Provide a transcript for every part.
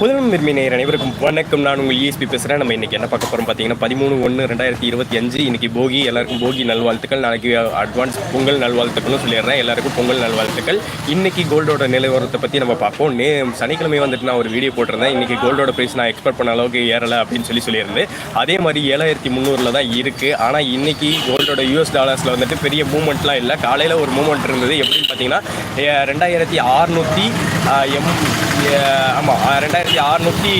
புதுமை மிர்மி அனைவருக்கும் வணக்கம். நான் உங்கள் இஎஸ்பி பேசுகிறேன் நம்ம இன்றைக்கி என்ன பார்க்க போகிறோம் பார்த்தீங்கன்னா பதிமூணு ஒன்று ரெண்டாயிரத்தி இருபத்தி அஞ்சு. இன்றைக்கி போகி எல்லாருக்கும் போகி நல்வாழ்த்துக்கள். நாளைக்கு அட்வான்ஸ் பொங்கல் நல்வாழ்த்துக்கள்னு சொல்லிடுறேன். எல்லாருக்கும் பொங்கல் நல்வாழ்த்துக்கள். இன்றைக்கி கோல்டோட நிலவரத்தை பற்றி நம்ம பார்ப்போம். நே சனிக்கிழமை வந்துட்டு நான் ஒரு வீடியோ போட்டிருந்தேன். இன்றைக்கி கோல்டோட ப்ரைஸ் நான் எக்ஸ்பெக்ட் பண்ண அளவுக்கு ஏறலை அப்படின்னு சொல்லி சொல்லியிருந்தேன் அதே மாதிரி ஏழாயிரத்தி முந்நூறில் தான் இருக்குது ஆனால் இன்றைக்கி கோல்டோட யூஎஸ் டாலர்ஸில் வந்துட்டு பெரிய மூவ்மெண்ட்லாம் இல்லை. காலையில் ஒரு மூவ்மெண்ட் இருந்தது. எப்படின்னு பார்த்தீங்கன்னா ரெண்டாயிரத்தி அறுநூற்றி எம் ஆமாம் ரெண்டாயிரத்தி அறுநூற்றி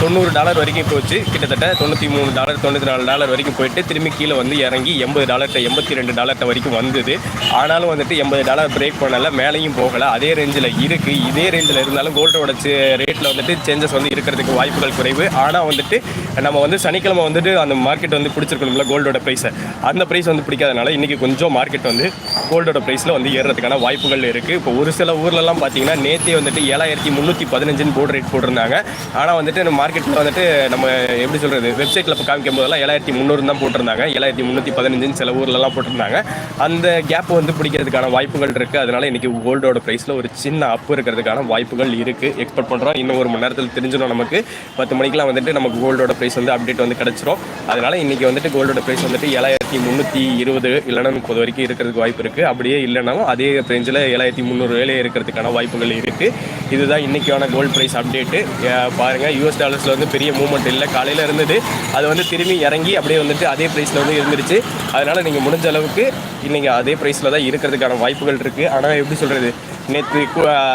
தொண்ணூறு டாலர் வரைக்கும் போச்சு. கிட்டத்தட்ட தொண்ணூற்றி மூணு டாலர் தொண்ணூற்றி நாலு டாலர் வரைக்கும் போயிட்டு திரும்பி கீழே வந்து இறங்கி எண்பது டாலர்கிட்ட எண்பத்தி ரெண்டு டாலர்கிட்ட வரைக்கும் வந்தது. ஆனாலும் வந்துட்டு எண்பது டாலர் பிரேக் பண்ணலை மேலேயும் போகலை. அதே ரேஞ்சில் இருக்குது இதே ரேஞ்சில் இருந்தாலும் கோல்டோட ரேட்டில் வந்துட்டு சேஞ்சஸ் வந்து இருக்கிறதுக்கு வாய்ப்புகள் குறைவு. ஆனால் வந்துட்டு நம்ம வந்து சனிக்கிழமை வந்துட்டு அந்த மார்க்கெட் வந்து பிடிச்சிருக்கணும்ல கோல்டோட ப்ரைஸை அந்த ப்ரைஸ் வந்து பிடிக்காதனால இன்றைக்கி கொஞ்சம் மார்க்கெட் வந்து கோல்டோட ப்ரைஸில் வந்து ஏறுறதுக்கான வாய்ப்புகள் இருக்குது இப்போ ஒரு சில ஊர்லலாம் பார்த்தீங்கன்னா நேற்றே வந்துட்டு ஏழாயிரத்தி முந்நூற்றி பதினஞ்சுன்னு போர்டு ரேட் போட்டிருந்தாங்க. ஆனால் வந்துட்டு நம்ம மார்க்கெட்டில் வந்துட்டு நம்ம எப்படி சொல்கிறது வெப்சைட்டில் இப்போ காமிக்கும் போதெல்லாம் ஏழாயிரத்தி முந்நூறு தான் போட்டிருந்தாங்க. ஏழாயிரத்தி முந்நூற்றி பதினஞ்சுன்னு சில ஊர்லலாம் போட்டிருந்தாங்க. அந்த கேப் வந்து பிடிக்கிறதுக்கான வாய்ப்புகள் இருக்குது அதனால் இன்றைக்கி கோல்டோட ப்ரைஸில் ஒரு சின்ன அப்பு இருக்கிறதுக்கான வாய்ப்புகள் இருக்குது எக்ஸ்பெக்ட் பண்ணுறோம் இன்னும் ஒரு மணி நேரத்தில் தெரிஞ்சிடும் நமக்கு. பத்து மணிக்கெலாம் வந்துட்டு நமக்கு கோல்டோட ப்ரைஸ் வந்து அப்டேட் வந்து கிடச்சிரும். அதனால் இன்றைக்கி வந்துட்டு கோல்டோட ப்ரைஸ் வந்துட்டு ஏழாயிரத்தி முந்நூற்றி இருபது இல்லைன்னா முப்பது வரைக்கும் இருக்கிறதுக்கு வாய்ப்பு இருக்குது அப்படியே இல்லைனாலும் அதே ரேஞ்சில் ஏழாயிரத்தி முந்நூறு வேலையே இருக்கிறதுக்கான வாய்ப்புகள் இருக்குது இதுதான் இன்றைக்கான கோல்டு ப்ரைஸ் அப்டேட்டு பாருங்கள் யூஎஸ் டாலர்ஸில் வந்து பெரிய மூவ்மெண்ட் இல்லை. காலையில் இருந்தது அது வந்து திரும்பி இறங்கி அப்படியே வந்துட்டு அதே ப்ரைஸில் வந்து இருந்துருச்சு. அதனால் நீங்கள் முடிஞ்ச அளவுக்கு இன்றைக்கி அதே ப்ரைஸில் தான் இருக்கிறதுக்கான வாய்ப்புகள் இருக்குது ஆனால் எப்படி சொல்கிறது நேற்று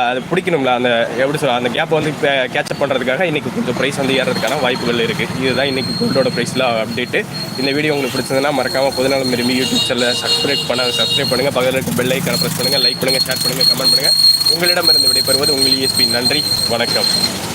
அது பிடிக்கணும்ல அந்த எப்படி சொல்ல அந்த கேப்பை வந்து கேட்சப் பண்ணுறதுக்காக இன்றைக்கி கொஞ்சம் ப்ரைஸ் வந்து ஏறதுக்கான வாய்ப்புகள் இருக்குது இதுதான் இன்றைக்கி கோல்டோட ப்ரைஸில் அப்டேட்டு இந்த வீடியோ உங்களுக்கு பிடிச்சதுன்னா மறக்காமல் புதுநாள் விரும்பி யூடியூப் சேனலை சப்ஸ்கிரைப் பண்ண சப்ஸ்கிரைப் பண்ணுங்கள் பக்கத்தில் இருக்க பெல் ஐக்கான ப்ரெஸ் பண்ணுங்கள் லைக் பண்ணுங்கள் ஷேர் பண்ணுங்கள் கமெண்ட் பண்ணுங்கள் உங்களிடமிருந்து விடைபெறுவது உங்கள் இஎஸ்பி நன்றி வணக்கம்.